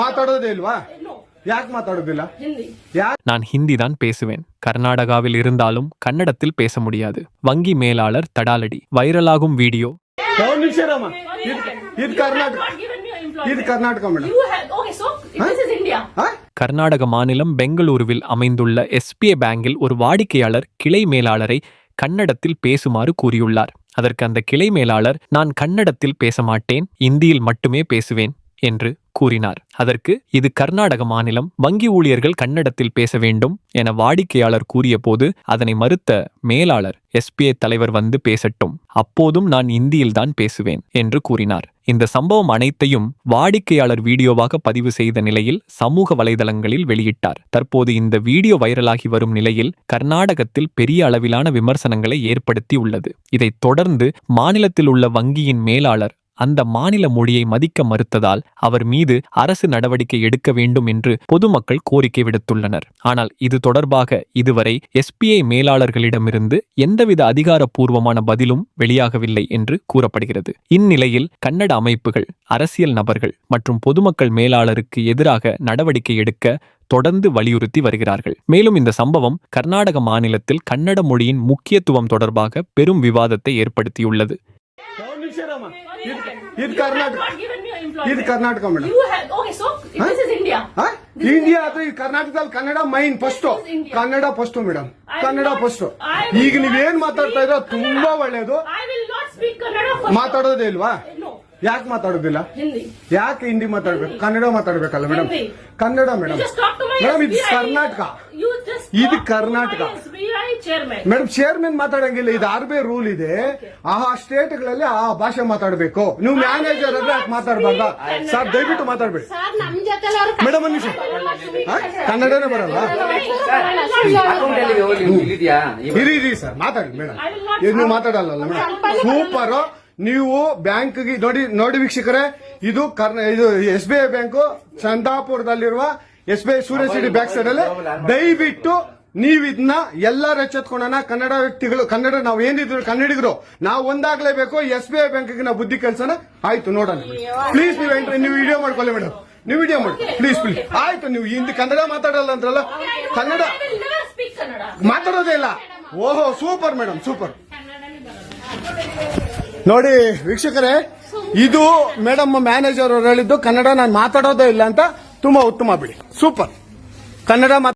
ಮಾತಾಡೋದೇ ಇಲ್ವಾ No, ಯಾಕೆ ಮಾತಾಡೋದಿಲ್ಲ Hindi. ಯಾಕೆ நான் ஹிந்தி தான் பேசுவேன் கர்நாடகாவில் இருந்தாலும் கன்னடத்தில் பேச முடியாது வங்கி மேலாளர் தடாலடி வைரலாகும் வீடியோ ಒಂದ್ ನಿಮಿಷ ರಾಮ ಇದು Karnataka Not given me employment. ಇದು Karnataka madam You have okay, so this is India. Karnataka மாநிலம் பெங்களூருவில் அமைந்துள்ள எஸ்பிஐ பேங்கில் ஒரு வாடிக்கையாளர் கிளை மேலாளரை கன்னடத்தில் பேசுமாறு கூறியுள்ளார் அதற்கு அந்த கிளை மேலாளர் நான் கன்னடத்தில் பேச மாட்டேன் இந்தியில் மட்டுமே பேசுவேன் என்று கூறினார். அதற்கு இது கர்நாடக மாநிலம் வங்கி ஊழியர்கள் கன்னடத்தில் பேச வேண்டும் என வாடிக்கையாளர் கூறியபோது அதனை மறுத்த மேலாளர் எஸ்பிஐ தலைவர் வந்து பேசட்டும் அப்போதும் நான் இந்தியில் தான் பேசுவேன் என்று கூறினார். இந்த சம்பவம் அனைத்தையும் வாடிக்கையாளர் வீடியோவாக பதிவு செய்த நிலையில் சமூக வலைதளங்களில் வெளியிட்டார். தற்போது இந்த வீடியோ வைரலாகி வரும் நிலையில் கர்நாடகத்தில் பெரிய அளவிலான விமர்சனங்களை ஏற்படுத்தி உள்ளது இதைத் தொடர்ந்து மாநிலத்தில் உள்ள வங்கியின் மேலாளர் அந்த மாநில மொழியை மதிக்க மறுத்ததால் அவர் மீது அரசு நடவடிக்கை எடுக்க வேண்டும் என்று பொதுமக்கள் கோரிக்கை விடுத்துள்ளனர். ஆனால் இது தொடர்பாக இதுவரை எஸ்பிஐ மேலாளர்களிடமிருந்து எந்தவித அதிகாரப்பூர்வமான பதிலும் வெளியாகவில்லை என்று கூறப்படுகிறது. இந்நிலையில் கன்னட அமைப்புகள் அரசியல் நபர்கள் மற்றும் பொதுமக்கள் மேலாளருக்கு எதிராக நடவடிக்கை எடுக்க தொடர்ந்து வலியுறுத்தி வருகிறார்கள். மேலும் இந்த சம்பவம் கர்நாடக மாநிலத்தில் கன்னட மொழியின் முக்கியத்துவம் தொடர்பாக பெரும் விவாதத்தை ஏற்படுத்தியுள்ளது. ಇದು ಕರ್ನಾಟಕ ಇದು ಕರ್ನಾಟಕ ಮೇಡಮ್. ಇಂಡಿಯಾ ಆದ್ರೆ ಕರ್ನಾಟಕದಲ್ಲಿ Kannada main first Kannada first madam. Kannada first ಈಗ ನೀವೇನ್ ಮಾತಾಡ್ತಾ ಇರೋ ತುಂಬಾ ಒಳ್ಳೇದು. ಮಾತಾಡೋದೇ ಇಲ್ವಾ? ಯಾಕೆ ಮಾತಾಡೋದಿಲ್ಲ? ಯಾಕೆ ಹಿಂದಿ ಮಾತಾಡ್ಬೇಕು? ಕನ್ನಡ ಮಾತಾಡ್ಬೇಕಲ್ಲ ಮೇಡಮ್. ಕನ್ನಡ ಮೇಡಮ್. ಮೇಡಮ್ ಇದು ಕರ್ನಾಟಕ. ಇದು ಕರ್ನಾಟಕ. Madam chairman ಮಾತಾಡಂಗಿಲ್ಲ. ಇದು ಆರ್ ಬಿ ಐ ರೂಲ್ ಇದೆ. ಆ ಸ್ಟೇಟ್ಗಳಲ್ಲಿ ಆ ಭಾಷೆ ಮಾತಾಡಬೇಕು. ನೀವು ಮ್ಯಾನೇಜರ್ ಹತ್ರ ಯಾಕೆ ಮಾತಾಡಬಾರ್ದ? ಸರ್ ದಯವಿಟ್ಟು ಮಾತಾಡ್ಬೇಡಿ. ಮೇಡಮ್ ಒಂದ್ ನಿಮಿಷ? ಕನ್ನಡನೇ ಬರಲ್ಲ? ಇರಿ ಇರಿ ಸರ್ ಮಾತಾಡಿ ಮೇಡಮ್ ಇದು ನೀವು ಮಾತಾಡಲ್ಲ ಮೇಡಮ್ ಸೂಪರ್ ನೀವು ಬ್ಯಾಂಕ್ ನೋಡಿ ನೋಡಿ ವೀಕ್ಷಕರೇ ಇದು ಕರ್ನ ಇದು S B I bank ಚಂದಾಪುರದಲ್ಲಿರುವ S B I Surya city back side ಅಲ್ಲಿ ದಯವಿಟ್ಟು ನೀವು ಇದನ್ನ ಎಲ್ಲಾರು ಎಚ್ಚೆತ್ಕೊಳ್ಳೋಣ ಕನ್ನಡ ವ್ಯಕ್ತಿಗಳು ಕನ್ನಡ ನಾವು ಏನಿದ್ರು ಕನ್ನಡಿಗರು ನಾವು ಒಂದಾಗ್ಲೇಬೇಕು ಎಸ್ ಬಿ ಐ ಬ್ಯಾಂಕ್ಗೆ ನಾವು ಬುದ್ಧಿ ಕೆಲಸನ ಆಯ್ತು ನೋಡೋಣ ಪ್ಲೀಸ್ ನೀವು ಎಂಟ್ರಿ ನೀವು ವಿಡಿಯೋ ಮಾಡ್ಕೊಳ್ಳಿ ಮೇಡಮ್ ನೀವು ವಿಡಿಯೋ ಮಾಡಿ. ಪ್ಲೀಸ್ ಪ್ಲೀಸ್ ಆಯ್ತು ನೀವು ಹಿಂದಿ ಕನ್ನಡ ಮಾತಾಡಲ್ಲ ಅಂದ್ರಲ್ಲ ಕನ್ನಡ. ಮಾತಾಡೋದೇ ಇಲ್ಲ. ಓಹೋ ಸೂಪರ್ ಮೇಡಮ್ ಸೂಪರ್ ನೋಡಿ ವೀಕ್ಷಕರೇ ಇದು ಮೇಡಮ್ ಮ್ಯಾನೇಜರ್ ಅವರು ಹೇಳಿದ್ದು ಕನ್ನಡ ನಾನು ಮಾತಾಡೋದೇ ಇಲ್ಲ ಅಂತ ತುಂಬಾ ಉತ್ತಮ ಬಿಡಿ. ಸೂಪರ್. ಕನ್ನಡ